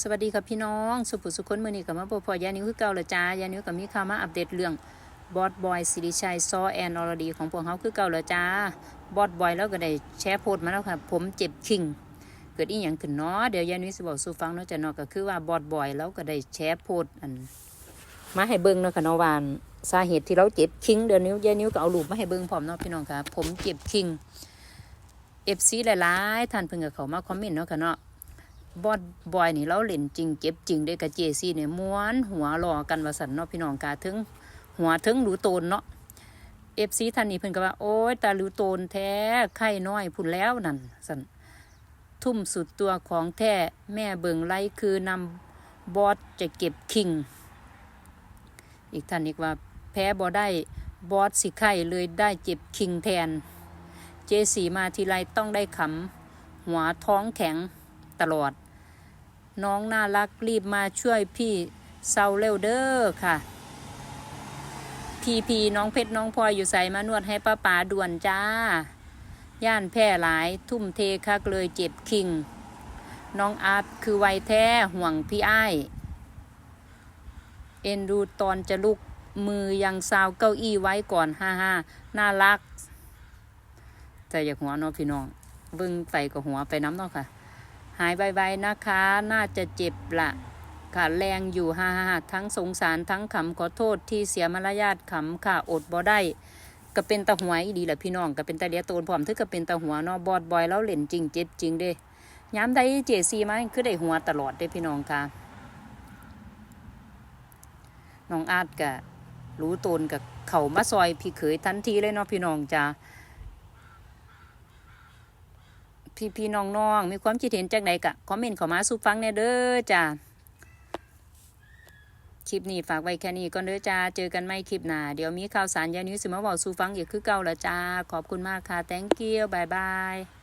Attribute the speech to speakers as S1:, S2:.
S1: สวัสดีครับพี่น้อง สุภุสุคนมือนี้กับมาพบพอยานิ้วคือเก่าละจ้ายานิ้วกับมีข่าวมาอัปเดตเรื่องบอสบอยสิริชัยซอแอนอรดีของพวกเขาคือเก่าละจ้าบอสบอยแล้วก็ได้แชร์โพสต์มาแล้วค่ะ ผมเจ็บคิง เกิดอีหยังขึ้นเนาะเดี๋ยวยานิ้วสิบอกสู่ฟังเนาะจะนาะก็คือว่าบอสบอยแล้วก็ได้แชร์โพสต์อัน มาให้เบิ่งเนาะค่ะนวานสาเหตุที่เราเจ็บคิงเดี๋ยวนิ้วยานิ้วก็เอารูปมาให้เบิ่งพร้อมเนาะพี่น้องค่ะผมเจ็บคิงเอฟซีหลายๆท่านเพิ่งกับเขามาคอมเมนต์เนาะค่ะเนาะ บอดบอยนี่เราเล่นจริงเจ็บจริงได้กับเจซี่เนี่ยม้วนหัวรอกันวาสันเนาะพี่น้องกาถึงหัวถึงหรูโตนเนาะเอฟซีท่านนี้เพิ่นก็ว่า โอ้ยตาหรูโตนแท้ไข่น้อยพุ่นแล้วนั่นสันทุ่มสุดตัวของแท้แม่เบิงไลคือนำบอสจะเก็บคิง อีกท่านอีกว่าแพ้บอได้บอสสิไข่เลยได้เจ็บคิงแทน เจสีมาทีไรต้องได้ขำหัวท้องแข็งตลอด น้องน่ารักรีบมาช่วยพี่เซาเร็วเด้อค่ะ พีพีน้องเพชรน้องพลอยอยู่ใส่มานวดให้ป้าป๋าด่วนจ้า ย่านแพร่หลายทุ่มเทคักเลยเจ็บคิง น้องอาร์ตคือวัยแท้ห่วงพี่อ้ายเอ็นดูตอนจะลุกมือยังซาวเก้าอี้ไว้ก่อนฮ่าฮ่าน่ารัก แต่อยากหัวเนาะพี่น้องเบิ่งไปกับหัวไปน้ำเนาะค่ะ หายไวๆนะคะ น่าจะเจ็บละค่ะแรงอยู่ฮ่าฮ่าทั้งสงสารทั้งขำขอโทษที่เสียมารยาทขำค่ะอดบ่ได้ก็เป็นตาหัวอีดีแหละพี่น้องก็เป็นตาเลียโตนพร้อมถึงก็เป็นตาหัวเนาะบอดบอยแล้วเล่นจริงเจ็บจริงเด้ย้ำได้เจซีไหมคือได้หัวตลอดเด้พี่น้องค่ะน้องอาร์ตกะรู้ตนกับเขามาซอยพี่เขยทันทีเลยเนาะพี่น้องจ้า พี่พี่น้องน้องมีความคิดเห็นจากไหนกะคอมเมนต์เข้ามาสู่ฟังแน่เด้อจ้าคลิปนี้ฝากไว้แค่นี้ก่อนเด้อจ้าเจอกันไม่คลิปหน้าเดี๋ยวมีข่าวสารยานิ้สิมาบอกสู่ฟังอีกคือเก่าละจ้าขอบคุณมากค่ะ thank you บายบาย